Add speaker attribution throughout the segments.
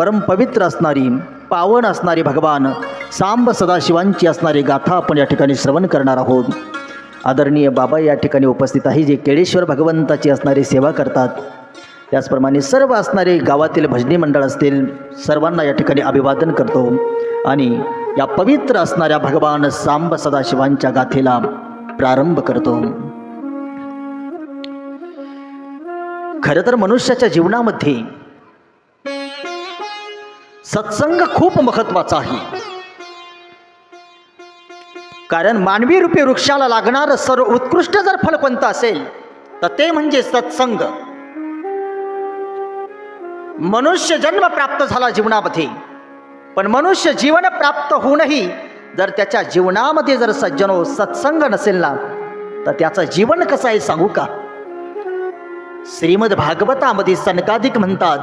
Speaker 1: परमपवित्र असणारी पावन असणारी भगवान सांब सदाशिवांची असणारी गाथा आपण या ठिकाणी श्रवण करणार आहोत. आदरणीय बाबा या ठिकाणी उपस्थित आहे जे केळेश्वर भगवंताची असणारी सेवा करतात. त्याचप्रमाणे सर्व असणारे गावातील भजनी मंडळ असतील सर्वांना या ठिकाणी अभिवादन करतो. आणि या पवित्र असणाऱ्या भगवान सांब सदाशिवांच्या गाथेला प्रारंभ करतो. खरं तर मनुष्याच्या जीवनामध्ये सत्संग खूप महत्त्वाचा आहे. कारण मानवी रूपी वृक्षाला लागणारं सर्व उत्कृष्ट जर फळ कोणतं असेल तर ते म्हणजे सत्संग. मनुष्य जन्म प्राप्त झाला जीवनामध्ये पण मनुष्य जीवन प्राप्त होऊनही जर त्याच्या जीवनामध्ये जर सज्जनो सत्संग नसेल ना तर त्याचं जीवन कसं आहे सांगू का? श्रीमद भागवतामध्ये सनकाधिक म्हणतात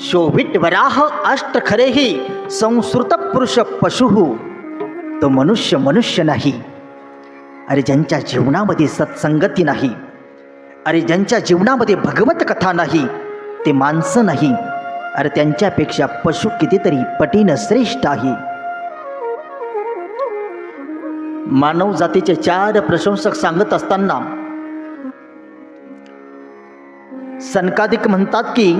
Speaker 1: शोभित वराह अष्ट खरेही संस्कृत पुरुष पशु. तो मनुष्य मनुष्य नाही. अरे ज्यांच्या जीवनामध्ये सत्संगती नाही अरे ज्यांच्या जीवनामध्ये भगवत कथा नाही ते माणसं नाही अरे त्यांच्यापेक्षा पशु कितीतरी पटीनं श्रेष्ठ आहे. मानव जातीचे चार प्रशंसक सांगत असताना सनकादिक म्हणतात की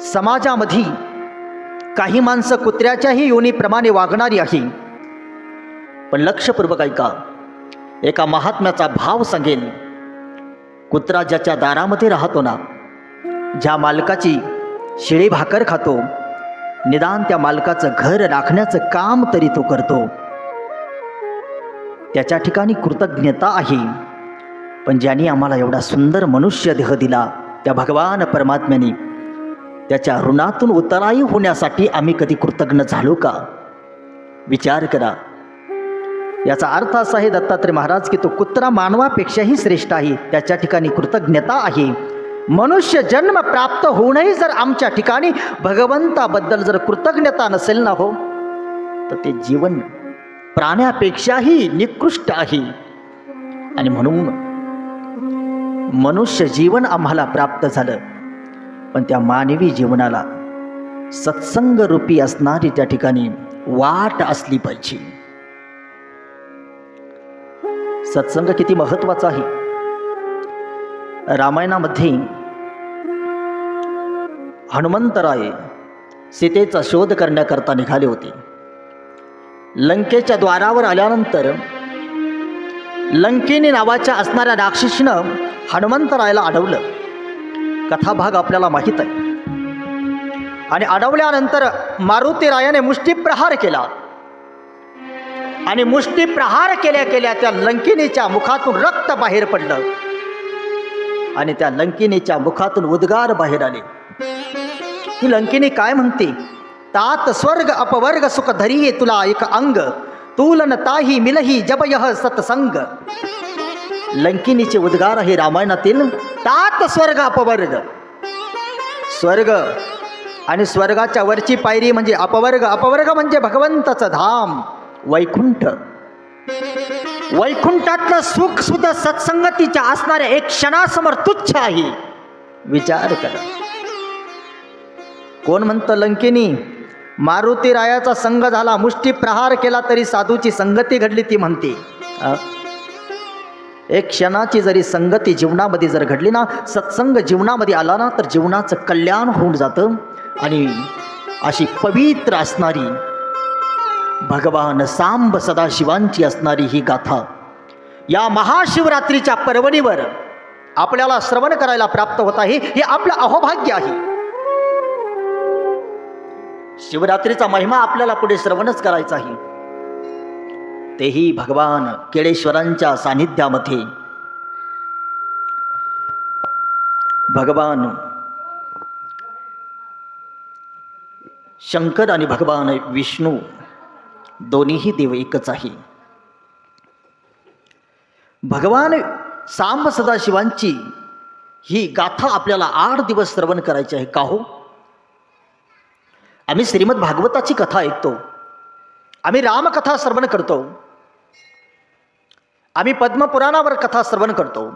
Speaker 1: समाजामध्ये काही माणसं कुत्र्याच्याही योनीप्रमाणे वागणारी आहे. पण लक्षपूर्वक ऐका एका महात्म्याचा भाव सांगेल कुत्रा ज्याच्या दारामध्ये राहतो ना ज्या मालकाची शिळी भाकर खातो निदान त्या मालकाचं घर राखण्याचं काम तरी तो करतो. त्याच्या ठिकाणी कृतज्ञता आहे पण ज्यांनी आम्हाला एवढा सुंदर मनुष्य देह दिला त्या भगवान परमात्म्याने त्याच्या ऋणातून उतराई होण्यासाठी आम्ही कधी कृतज्ञ झालो का? विचार करा. याचा अर्थ असा आहे दत्तात्रय महाराज की तो कुत्रा मानवापेक्षाही श्रेष्ठ आहे. त्याच्या ठिकाणी कृतज्ञता आहे. मनुष्य जन्म प्राप्त होऊनही जर आमच्या ठिकाणी भगवंताबद्दल जर कृतज्ञता नसेल ना हो तर ते जीवन प्राण्यापेक्षाही निकृष्ट आहे. आणि म्हणून मनुष्य जीवन आम्हाला प्राप्त झालं. पण त्या मानवी जीवनाला सत्संग रूपी असणारी त्या ठिकाणी वाट असली पाहिजे. सत्संग किती महत्त्वाचा आहे? रामायणामध्ये हनुमंतराय सीतेचा शोध करण्याकरता निघाले होते. लंकेच्या द्वारावर आल्यानंतर लंकेने नावाच्या असणाऱ्या राक्षसीनं हनुमंतरायला अडवलं. कथाभाग आपल्याला माहीत आहे. आणि अडवल्यानंतर मारुतीरायाने मुष्टीप्रहार केला. आणि मुष्टीप्रहार केल्या केल्या त्या लंकिनीच्या मुखातून रक्त बाहेर पडलं. आणि त्या लंकिनीच्या मुखातून उद्गार बाहेर आले. ही लंकिनी काय म्हणते? तात स्वर्ग अपवर्ग सुख धरी तुला एक अंग. तुलन ताही मिलही जबयह सत्संग. लंकिनीचे उद्गार हे रामायणातील तात स्वर्ग अपवर्ग. स्वर्ग आणि स्वर्गाच्या वरची पायरी म्हणजे अपवर्ग. अपवर्ग म्हणजे भगवंताचं धाम वैकुंठ. वैकुंठातलं सुख सुद्धा सत्संगतीच्या असणाऱ्या एक क्षणासमोर तुच्छ आहे. विचार करा. कोण म्हणतं लंकिनी मारुती रायाचा संघ झाला मुष्टी प्रहार केला तरी साधूची संगती घडली ती म्हणते. एक क्षणाची जरी संगती जीवनामध्ये जर घडली ना सत्संग जीवनामध्ये आला ना तर जीवनाचं कल्याण होऊन जातं. आणि अशी पवित्र असणारी भगवान सांब सदाशिवांची असणारी ही गाथा या महाशिवरात्रीच्या पर्वणीवर आपल्याला श्रवण करायला प्राप्त होत आहे हे आपलं अहोभाग्य आहे. शिवरात्रीचा महिमा आपल्याला पुढे श्रवणच करायचा आहे. तेही भगवान केळेश्वरांच्या सानिध्यामध्ये भगवान शंकर आणि भगवान विष्णू दोन्हीही देव एकच आहे. भगवान सांब सदाशिवांची ही गाथा आपल्याला आठ दिवस श्रवण करायची आहे का हो? आम्ही श्रीमद भागवताची कथा ऐकतो. आम्ही रामकथा श्रवण करतो. आम्ही पद्मपुराणावर कथा श्रवण करतो.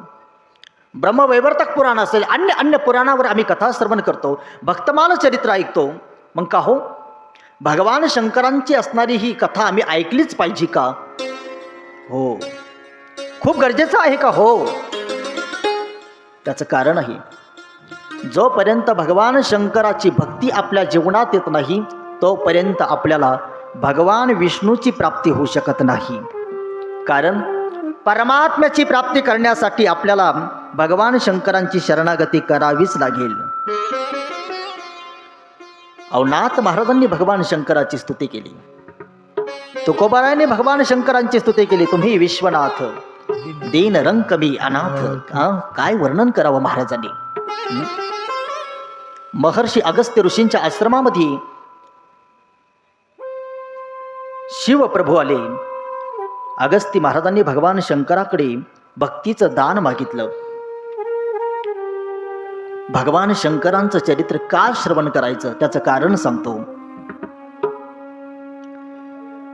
Speaker 1: ब्रह्मवैवर्तक पुराण असेल अन्य अन्य पुराणावर आम्ही कथा श्रवण करतो. भक्तमान चरित्र ऐकतो. मग का हो? भगवान शंकरांची असणारी ही कथा आम्ही ऐकलीच पाहिजे का? हो. खूप गरजेचं आहे का? हो. त्याचं कारण आहे जोपर्यंत भगवान शंकराची भक्ती आपल्या जीवनात येत नाही तोपर्यंत आपल्याला भगवान विष्णूची प्राप्ती होऊ शकत नाही. कारण परमात्म्याची प्राप्ती करण्यासाठी आपल्याला भगवान शंकरांची शरणागती करावीच लागेल. अवनाथ महाराजांनी भगवान शंकराची स्तुती केली. तुकोबाराने भगवान शंकरांची स्तुती केली. तुम्ही विश्वनाथ दीन रंग मी अनाथ. काय वर्णन करावं महाराजांनी? महर्षी अगस्त्य ऋषींच्या आश्रमामध्ये शिवप्रभू आले. अगस्ती महाराजांनी भगवान शंकराकडे भक्तीचं दान मागितलं. भगवान शंकरांचं चरित्र का श्रवण करायचं त्याचं कारण सांगतो.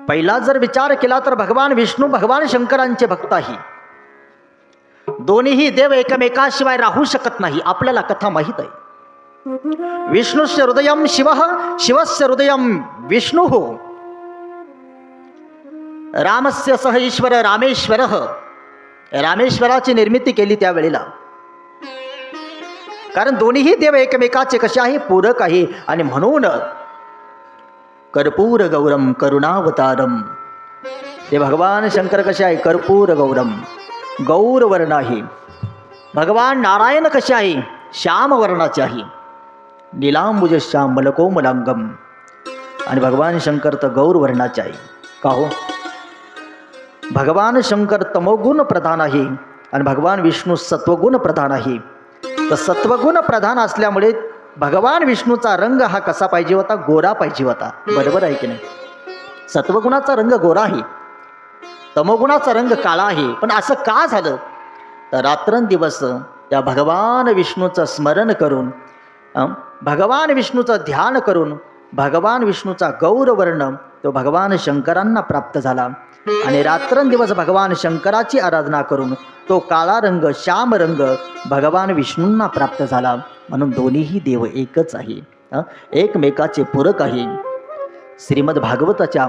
Speaker 1: पहिला जर विचार केला तर भगवान विष्णू भगवान शंकरांचे भक्त आहे. दोन्हीही देव एकमेकाशिवाय राहू शकत नाही आपल्याला कथा माहीत आहे. विष्णुस्य हृदयम शिव शिवस्य हृदयम विष्णू. हो रामस्य सह ईश्वर रामेश्वर. रामेश्वराची निर्मिती केली त्यावेळेला कारण दोन्हीही देव एकमेकाचे कसे आहे? पूरक आहे. आणि म्हणून कर्पूर गौरम करुणावतारम. ते भगवान शंकर कसे आहे? कर्पूर गौरम. गौरवर्ण आहे. भगवान नारायण कसे आहे? श्यामवर्णाचे आहे. निलांबुज श्याम मलकोमलांगम. आणि भगवान शंकर तर गौरवर्णाचे आहे. का हो? भगवान शंकर तमोगुण प्रधान आहे आणि भगवान विष्णू सत्वगुण प्रधान आहे. तर सत्वगुण प्रधान असल्यामुळे भगवान विष्णूचा रंग हा कसा पाहिजे होता? गोरा पाहिजे होता. बरोबर आहे की नाही? सत्वगुणाचा रंग गोरा आहे. तमोगुणाचा रंग काळा आहे. पण असं का झालं? तर रात्रंदिवस त्या भगवान विष्णूचं स्मरण करून भगवान विष्णूचं ध्यान करून भगवान विष्णूचा गौरवर्ण तो भगवान शंकरांना प्राप्त झाला. आणि रात्रंदिवस भगवान शंकराची आराधना करून तो काळा रंग श्याम रंग भगवान विष्णूंना प्राप्त झाला. म्हणून दोन्हीही देव एकच आहे. एकमेकाचे पूरक आहे. श्रीमद भागवताच्या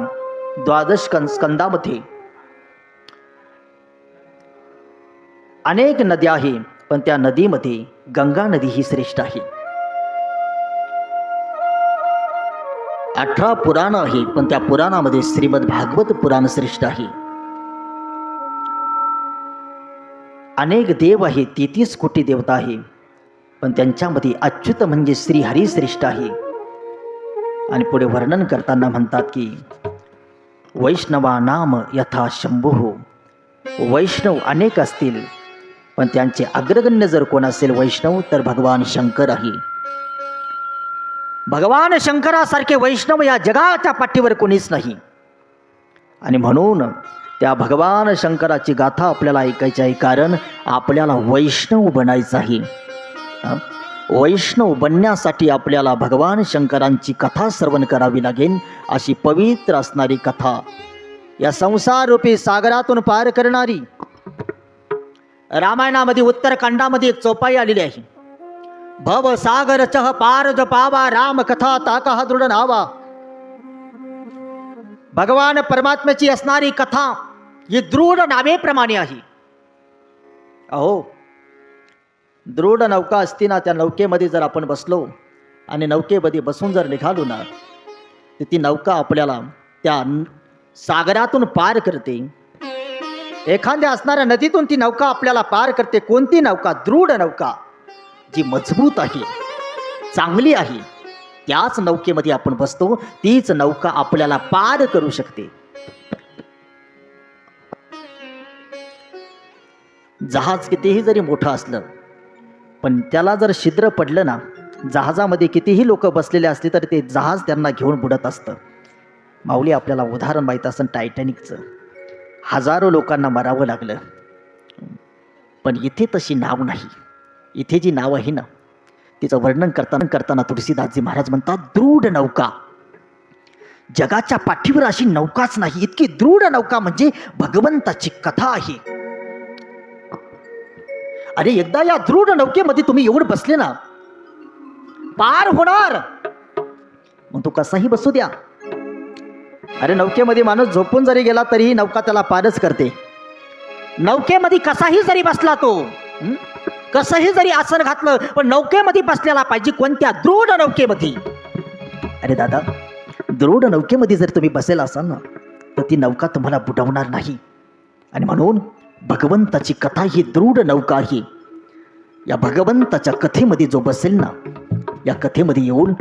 Speaker 1: द्वादश कं- स्कंदामध्ये अनेक नद्या आहे पण त्या नदीमध्ये गंगा नदी ही श्रेष्ठ आहे. अठरा पुराण आहे पण त्या पुराणामध्ये श्रीमद भागवत पुराण श्रेष्ठ आहे. अनेक देव आहे तेहतीस कोटी देवता आहे पण त्यांच्यामध्ये अच्युत म्हणजे श्री हरी श्रेष्ठ आहे. आणि पुढे वर्णन करताना म्हणतात की वैष्णवा नाम यथा शंभू. वैष्णव अनेक असतील पण त्यांचे अग्रगण्य जर कोण असेल वैष्णव तर भगवान शंकर आहे. भगवान शंकरासारखे वैष्णव या जगाच्या पाठीवर कोणीच नाही. आणि म्हणून त्या भगवान शंकराची गाथा आपल्याला ऐकायची आहे कारण आपल्याला वैष्णव बनायचं आहे. वैष्णव बनण्यासाठी आपल्याला भगवान शंकरांची कथा श्रवण करावी लागेल अशी पवित्र असणारी कथा. या संसाररूपी सागरातून पार करणारी रामायणामध्ये उत्तरकांडामध्ये एक चौपाई आलेली आहे. भव सागर चह पारज पावा राम कथा ताका दृढ नावा. भगवान परमात्म्याची असणारी कथा ही दृढ नावेप्रमाणे आहे. अहो दृढ नौका असती ना त्या नौकेमध्ये जर आपण बसलो आणि नौकेमध्ये बसून जर निघालो ना तर ती नौका आपल्याला त्या सागरातून पार करते. एखाद्या असणाऱ्या नदीतून ती नौका आपल्याला पार करते. कोणती नौका? दृढ नौका. जी मजबूत आहे चांगली आहे त्याच नौकेमध्ये आपण बसतो तीच नौका आपल्याला पार करू शकते. जहाज कितीही जरी मोठं असलं पण त्याला जर छिद्र पडलं ना जहाजामध्ये कितीही लोक बसलेले असले तर ते जहाज त्यांना घेऊन बुडत असतं. माऊली आपल्याला उदाहरण माहीत असं टायटॅनिकचं. हजारो लोकांना मरावं लागलं पण इथे तशी नाव नाही. इथे जी नाव आहे ना तिचं वर्णन करताना करताना तुळशीदासजी महाराज म्हणतात दृढ नौका. जगाच्या पाठीवर अशी नौकाच नाही इतकी दृढ नौका म्हणजे भगवंताची कथा आहे. अरे एकदा या दृढ नौकेमध्ये तुम्ही येऊन बसले ना पार होणार. मग तो कसाही बसू द्या. अरे नौकेमध्ये माणूस झोपून जरी गेला तरीही नौका त्याला पारच करते. नौकेमध्ये कसाही जरी बसला तो हं? कसंही जरी आसन घातलं पण नौकेमध्ये बसलेला पाहिजे कोणत्या दृढ नौकेमध्ये? अरे दादा दृढ नौकेमध्ये जर तुम्ही बसेल असाल ना तर ती नौका तुम्हाला बुडवणार नाही. आणि म्हणून भगवंताची कथा ही दृढ नौका आहे. या भगवंताच्या कथेमध्ये जो बसेल ना या कथेमध्ये येऊन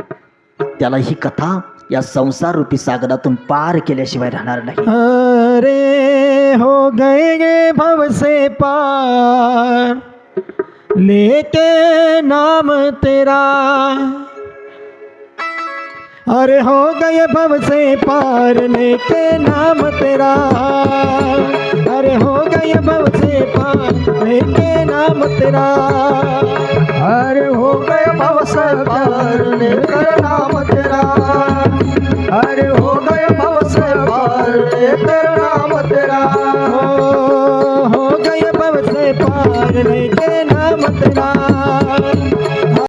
Speaker 1: त्याला ही कथा या संसार रूपी सागरातून पार केल्याशिवाय राहणार नाही.
Speaker 2: अरे हो गए गे भव से पार. लेके नाम तेरा। अरे हो गए भव से पार लेके नाम तेरा। अरे हो गए भव से पार लेके नाम तेरा। अरे हो गए भव से पार लेकर नाम तेरा। अरे हो गए भव से पार लेकर नाम हो गए नाम